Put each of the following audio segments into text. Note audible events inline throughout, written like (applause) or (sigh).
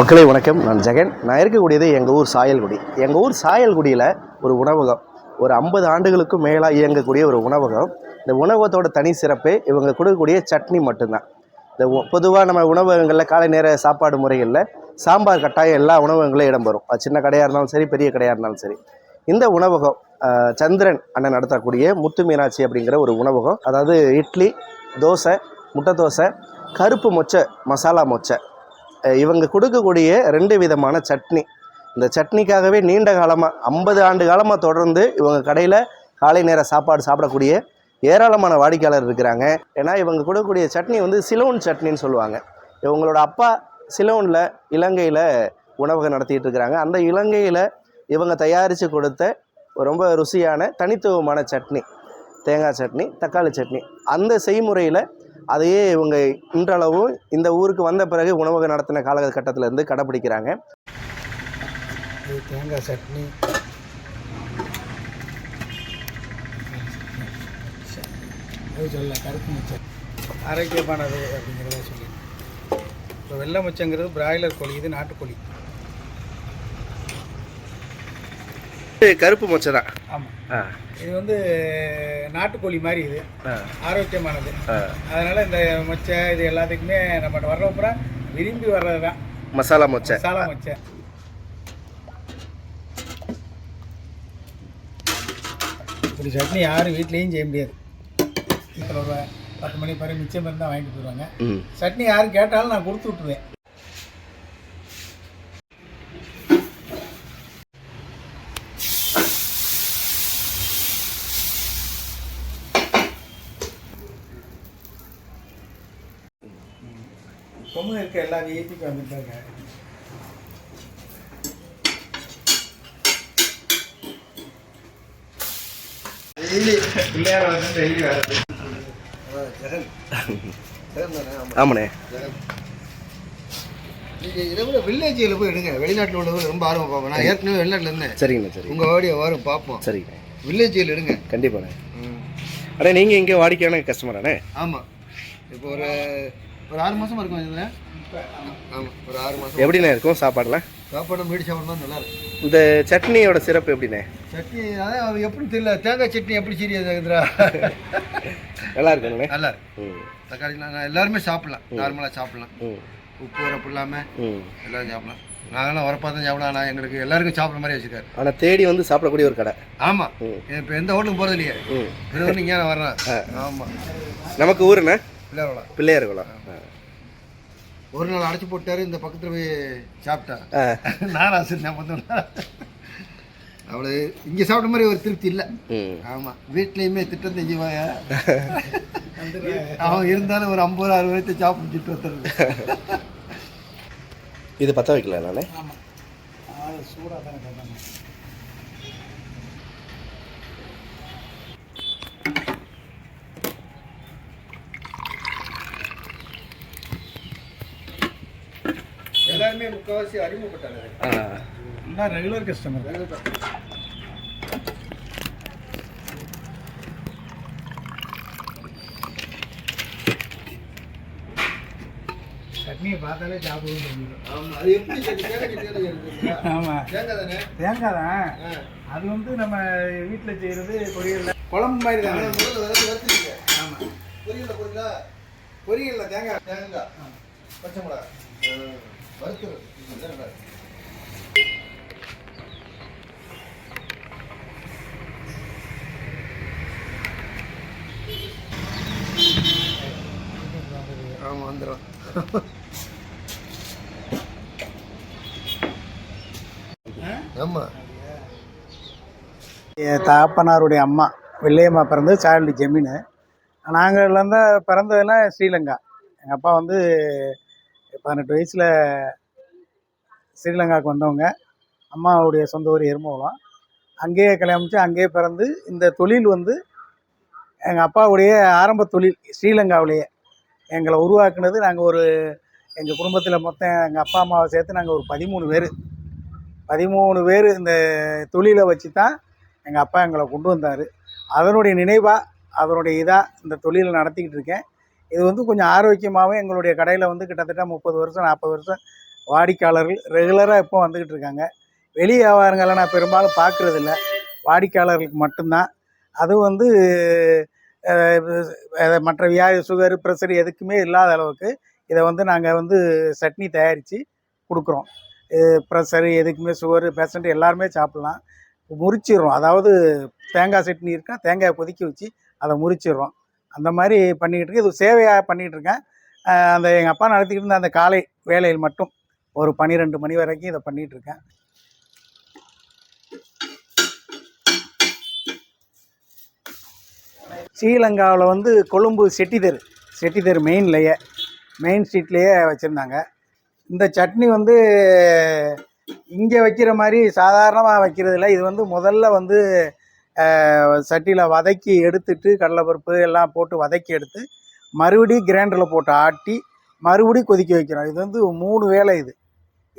மக்களே வணக்கம். நான் ஜெகன். நான் இருக்கக்கூடியது எங்கள் ஊர் சாயல்குடி. எங்கள் ஊர் சாயல்குடியில் ஒரு உணவகம் ஒரு ஐம்பது ஆண்டுகளுக்கும் மேலாக இயங்கக்கூடிய ஒரு உணவகம். இந்த உணவகத்தோட தனி சிறப்பே இவங்க கொடுக்கக்கூடிய சட்னி மட்டும்தான். இந்த பொதுவாக நம்ம உணவகங்களில் காலை நேர சாப்பாடு முறைகளில் சாம்பார் கட்டாயம் எல்லா உணவகங்களும் இடம்பெறும். அது சின்ன கடையாக இருந்தாலும் சரி பெரிய கடையாக இருந்தாலும் சரி. இந்த உணவகம் சந்திரன் அண்ணன் நடத்தக்கூடிய முத்து மீனாட்சி அப்படிங்கிற ஒரு உணவகம். அதாவது இட்லி தோசை முட்டை தோசை கருப்பு மொச்சை மசாலா மொச்சை. இவங்க கொடுக்கக்கூடிய ரெண்டு விதமான சட்னி. இந்த சட்னிக்காகவே நீண்ட காலமாக ஐம்பது ஆண்டு காலமாக தொடர்ந்து இவங்க கடையில் காலை நேர சாப்பாடு சாப்பிடக்கூடிய ஏராளமான வாடிக்கையாளர் இருக்கிறாங்க. ஏன்னா இவங்க கொடுக்கக்கூடிய சட்னி வந்து சிலோன் சட்னின்னு சொல்லுவாங்க. இவங்களோட அப்பா சிலோனில் இலங்கையில் உணவகம் நடத்திட்டு இருக்கிறாங்க. அந்த இலங்கையில் இவங்க தயாரித்து கொடுத்த ரொம்ப ருசியான தனித்துவமான சட்னி. தேங்காய் சட்னி தக்காளி சட்னி. அந்த செய்முறையில் அதையே இவங்க இன்றளவும் இந்த ஊருக்கு வந்த பிறகு உணவகம் நடத்தின காலகட்டத்தில் இருந்து கடைப்பிடிக்கிறாங்க தேங்காய் சட்னி. சொல்ல கருப்பு மிச்சம் ஆரோக்கியமானது அப்படிங்கிறத சொல்லி இப்போ வெள்ளை மிச்சங்கிறது பிராய்லர் கோழி இது நாட்டுக்கோழி. கருப்பு மொச்சை தான். ஆமாம் இது வந்து நாட்டுக்கோழி மாதிரி இது. ஆரோக்கியமானது. அதனால் இந்த மொச்சை இது எல்லாத்துக்குமே நம்மகிட்ட வர்றப்பறம் விரும்பி வர்றது தான் மசாலா மொச்சை. மசாலா மொச்சை. இப்படி சட்னி யாரும் வீட்லேயும் செய்ய முடியாது. வீட்டில் ஒரு பத்து மணி பிறகு மிச்சம் இருந்தால் வாங்கிட்டு போயிடுவாங்க. சட்னி யாரும் கேட்டாலும் நான் கொடுத்து விட்ருவேன் இப்பவும் இருக்க எல்லா விஐபிக்கும் வந்துட்டாங்க. ஆமாண்ணே. நீங்கள் இதை விட வில்லேஜில் போய் எடுங்க. வெளிநாட்டில் உள்ளவங்க ரொம்ப ஆர்வம் பார்ப்போம். நான் ஏற்கனவே வெளிநாட்டில் இருந்தேன். சரிங்கண்ணே சரி உங்கள் வாடியை வரும் பார்ப்போம். சரிங்கண்ணே. வில்லேஜில் எடுங்க. கண்டிப்பாண்ணே. அண்ணே நீங்கள் இங்கே வாடிக்கையான கஸ்டமராண்ணே ஆமாம் இப்போ ஒரு ஒரு ஆறு மாதம் இருக்கும் இதில். ஆமாம் ஒரு ஆறு மாதம் எப்படிண்ணே இருக்கும் சாப்பாடுலாம் சாப்பாடு மீடி சாப்பிடணும்? நல்லா இருக்கும் இந்த சட்னியோட சிறப்பு எப்படிண்ணே? சட்னி அதான் அது எப்படி தெரியல. தேங்காய் சட்னி எப்படி சரியா நல்லா இருக்குண்ணே நல்லா இருக்கு. ம். தக்காளி நான் எல்லாருமே சாப்பிடலாம். நார்மலாக சாப்பிடலாம். உப்பு உரப்பு இல்லாமல் ம். எல்லாரும் சாப்பிடலாம். நாங்களாம் உரப்பாக தான் சாப்பிடலாம். ஆனால் எங்களுக்கு எல்லாருக்கும் சாப்பிட்ற மாதிரி வச்சுருக்காரு. ஆனால் தேடி வந்து சாப்பிடக்கூடிய ஒரு கடை. ஆமாம். இப்போ எந்த ஹோட்டலுக்கும் போகிறது இல்லையே ம். இது வந்து இங்கே நான் வர்றேன் ஆமாம் நமக்கு ஊருண்ணே? பிள்ளையாரோட. பிள்ளையார் குளம் ஆ. ஒரு நாள் அடைச்சி போட்டாரு இந்த பக்கத்தில் போய் சாப்பிட்டேன் நான் ஆசை நான் வந்து அவ்வளோ இங்கே சாப்பிட்ட மாதிரி ஒரு திருப்தி இல்லை. ஆமாம் வீட்லேயுமே திட்டம் செஞ்சுவாங்க (laughs) அவன் இருந்தாலும் ஒரு ஐம்பது அறுபது வயசு சாப்பிட்டுட்டு வந்துடுறது இது பற்ற வைக்கல நானே? சூடாக தானே எல்லாருமே முக்கால்வாசி அறிமுகப்பட்டாங்க. ரெகுலர் கஸ்டமர் சட்னியை பார்த்தாலே இருக்குங்களா? ஆமாம் தேங்காய் தானே தேங்காய் தான்? ஆ. அது வந்து நம்ம வீட்டில் செய்கிறது பொரியல் குழம்பு மாதிரி தானே? ஆமாம் பொரியல போறீங்களா பொரியலில் தேங்காய் தேங்காய். பச்சை மிளகா வறுத்துரு இதுதான் நல்லா ஆமாம் வந்துடும் என் தாப்பனாருடைய அம்மா வெள்ளையம்மா பிறந்தது சாயல்டி ஜெமீனு. நாங்கள் வந்து பிறந்ததெல்லாம் ஸ்ரீலங்கா. எங்கள் அப்பா வந்து பதினெட்டு வயசில் ஸ்ரீலங்காவுக்கு வந்தவங்க. அம்மாவுடைய சொந்த ஊர் எருமகுளம் அங்கேயே கல்யாணம் அங்கேயே பிறந்து இந்த தொழில் வந்து எங்கள் அப்பாவுடைய ஆரம்ப தொழில் ஸ்ரீலங்காவிலேயே. எங்களை உருவாக்குனது நாங்கள் ஒரு எங்கள் குடும்பத்தில் மொத்தம் எங்கள் அப்பா அம்மாவை சேர்த்து நாங்கள் ஒரு பதிமூணு பேர். பதிமூணு பேர் இந்த தொழிலை வச்சு தான் எங்கள் அப்பா எங்களை கொண்டு வந்தார். அதனுடைய நினைவாக அதனுடைய இதாக இந்த தொழிலை நடத்திக்கிட்டு இருக்கேன். இது வந்து கொஞ்சம் ஆரோக்கியமாகவும் எங்களுடைய கடையில் வந்து கிட்டத்தட்ட முப்பது வருஷம் நாற்பது வருஷம் வாடிக்கையாளர்கள் ரெகுலராக இப்போ வந்துக்கிட்டு இருக்காங்க. வெளி வியாபாரங்களை நான் பெரும்பாலும் பார்க்குறதில்ல வாடிக்கையாளர்களுக்கு மட்டும்தான். அதுவும் வந்து மற்ற வியாதி சுகர் ப்ரெஷர் எதுக்குமே இல்லாத அளவுக்கு இதை வந்து நாங்கள் வந்து சட்னி தயாரித்து கொடுக்குறோம். ப்ரெஷரு எதுக்குமே சுகரு பேஷண்ட் எல்லாருமே சாப்பிட்லாம். முறிச்சிடுறோம். அதாவது தேங்காய் சட்னி இருக்கா தேங்காயை கொதிக்க வச்சு அதை முறிச்சிடுறோம். அந்த மாதிரி பண்ணிக்கிட்டு இருக்கு இது சேவையாக பண்ணிக்கிட்டு இருக்கேன். அந்த எங்கள் அப்பா நடத்திக்கிட்டு இருந்த அந்த காலை வேலையில் மட்டும் ஒரு பன்னிரெண்டு மணி வரைக்கும் இதை பண்ணிகிட்டு இருக்கேன். ஸ்ரீலங்காவில் வந்து கொழும்பு செட்டிதெரு செட்டிதெரு மெயின்லேயே மெயின் ஸ்ட்ரீட்லேயே வச்சுருந்தாங்க. இந்த சட்னி வந்து இங்கே வைக்கிற மாதிரி சாதாரணமாக வைக்கிறது இல்லை இது வந்து முதல்ல வந்து சட்டியில் வதக்கி எடுத்துட்டு கடலைப்பருப்பு எல்லாம் போட்டு வதக்கி எடுத்து மறுபடியும் கிரைண்டரில் போட்டு ஆட்டி மறுபடியும் கொதிக்க வைக்கிறோம் இது வந்து மூணு வேலை இது.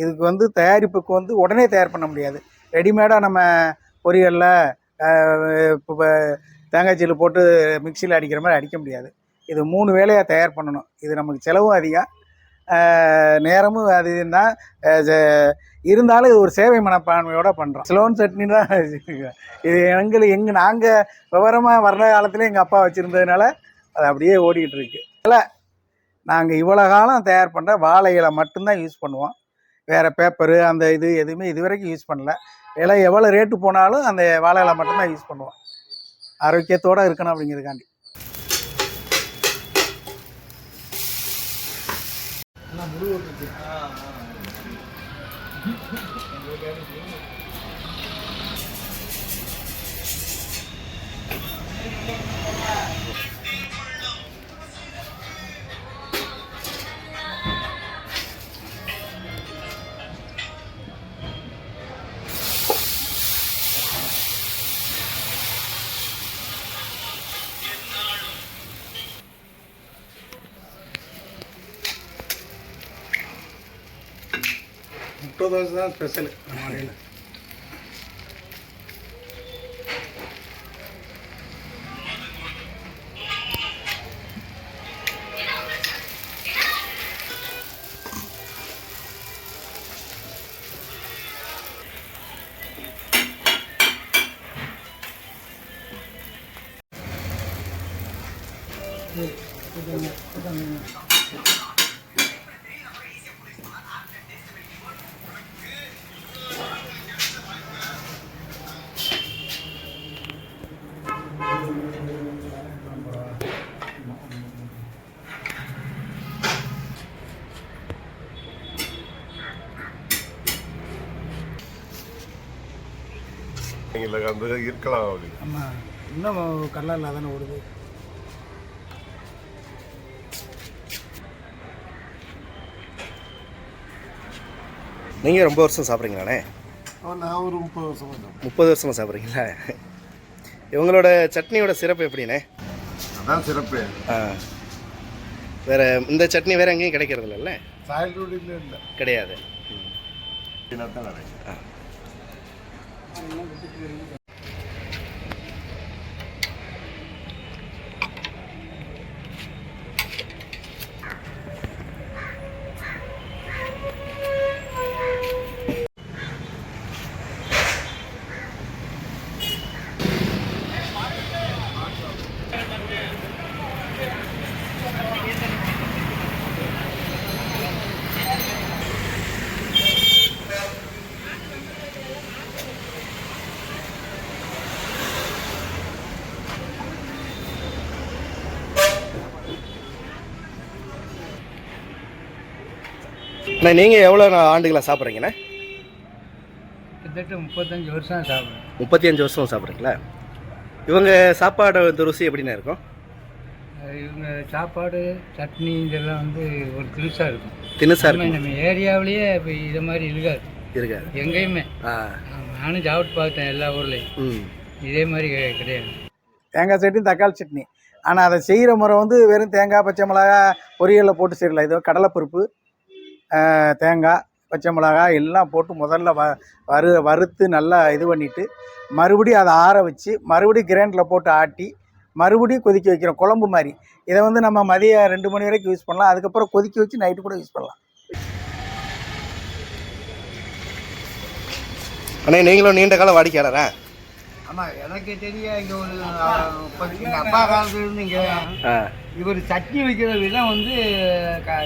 இதுக்கு வந்து தயாரிப்புக்கு வந்து உடனே தயார் பண்ண முடியாது. ரெடிமேடாக நம்ம பொரியலில் இப்போ தேங்காய் சீல் போட்டு மிக்சியில் அடிக்கிற மாதிரி அடிக்க முடியாது. இது மூணு வேலையாக தயார் பண்ணணும். இது நமக்கு செலவும் அதிகம். நேரமும் அது தான் இருந்தாலும் இது ஒரு சேவை மனப்பான்மையோட பண்ணுறோம் ஸ்லோன் சட்னி தான் இது எங்களுக்கு எங்கள் நாங்கள் விவரமாக வர்ற காலத்தில் எங்கள் அப்பா வச்சுருந்ததுனால அது அப்படியே ஓடிக்கிட்டு இருக்கு. இல்லை நாங்கள் இவ்வளோ காலம் தயார் பண்ணுற வாழை இலை மட்டும்தான் யூஸ் பண்ணுவோம். வேறு பேப்பரு அந்த இது எதுவுமே இது வரைக்கும் யூஸ் பண்ணல. இலை எவ்வளோ ரேட்டு போனாலும் அந்த வாழை இலை மட்டும்தான் யூஸ் பண்ணுவோம். ஆரோக்கியத்தோடு இருக்கணும் அப்படிங்கிறதுக்காண்டி. 물어보든지. 아, 아. முட்டை தோசை தான் ஸ்பெஷல் நம்ம கடையில் எங்களுக்கு அந்த இருக்கலாம் அப்படி. ஆமாம் இன்னும் கடலில் தானே ஓடுது. நீங்கள் ரொம்ப வருஷம் சாப்பிட்றீங்களாண்ணே? நான் ஒரு முப்பது வருஷமா முப்பது வருஷமாக சாப்பிட்றீங்களா? இவங்களோட சட்னியோட சிறப்பு எப்படிண்ணே? அதான் சிறப்பு. ஆ. வேறு இந்த சட்னி வேறு எங்கேயும் கிடைக்கிறது இல்லைல்ல சாயல் ரோடில் இல்லை. கிடையாது. தான் немного тут вернуться. அண்ணா நீங்கள் எவ்வளோ ஆண்டுகளாக சாப்பிட்றீங்கண்ணே? கிட்டத்தட்ட முப்பத்தஞ்சு வருஷம் சாப்பிடுவேன் முப்பத்தி அஞ்சு வருஷம் சாப்பிட்றீங்களா? இவங்க சாப்பாடு வந்து ருசி எப்படிண்ணே இருக்கும்? இவங்க சாப்பாடு சட்னி இதெல்லாம் வந்து ஒரு தினுசாக இருக்கும். தினுசாக நம்ம இருக்கும். நம்ம ஏரியாவிலேயே இப்போ இது மாதிரி இருக்காது. இருக்காது. எங்கேயுமே. நானும் சாப்பிட்டு பார்த்தேன் எல்லா ஊர்லேயும். ம். இதே மாதிரி கிடை- கிடையாது. தேங்காய் சட்னி தக்காளி சட்னி. ஆனால் அதை செய்கிற முறை வந்து வெறும் தேங்காய் பச்சை மிளகா பொரியலில் போட்டு செய்யல இது கடலைப்பருப்பு தேங்காய் பச்சை மிளகாய் எல்லாம் போட்டு முதல்ல வ வறு வறுத்து நல்லா இது பண்ணிவிட்டு மறுபடியும் அதை ஆற வச்சு மறுபடியும் கிரைண்டரில் போட்டு ஆட்டி மறுபடியும் கொதிக்க வைக்கிறோம் குழம்பு மாதிரி. இதை வந்து நம்ம மதியம் ரெண்டு மணி வரைக்கும் யூஸ் பண்ணலாம். அதுக்கப்புறம் கொதிக்க வச்சு நைட்டு கூட யூஸ் பண்ணலாம். அண்ணே நீங்களும் நீண்ட காலம் வாடிக்கையாளரா? ஆமாம் எனக்கு தெரிய இங்கே ஒரு எங்கள் அப்பா காலத்துலேருந்து இங்கே ஆ. இவர் சட்னி வைக்கிற விதம் வந்து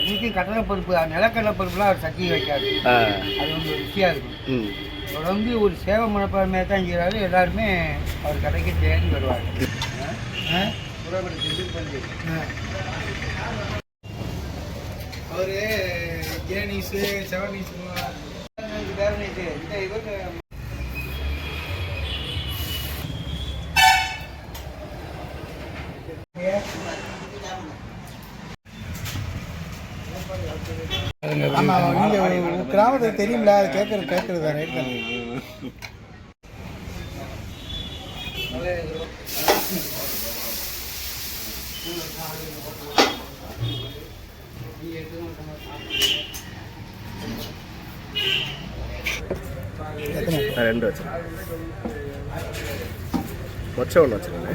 இன்னைக்கு கடலைப்பருப்பு நிலக்கடலைப்பருப்புலாம் அவர் சட்னி வைக்காது. அது வந்து ருசியாக இருக்கும் அவர் வந்து ஒரு சேவை மனப்பான்மையாக தான் செய்கிறாரு எல்லாருமே அவர் கடைக்கு தேடி வருவாங்க அவர் ஜேனீஸு செவனீஸு இந்த இவரு ஆமாம் நீங்கள் கிராமத்துக்கு தெரியுங்களா அது கேட்குறது கேட்குறது தான்? ரைட் தான் ரெண்டு வச்சுருங்க மொச்சம் ஒன்று வச்சுருங்க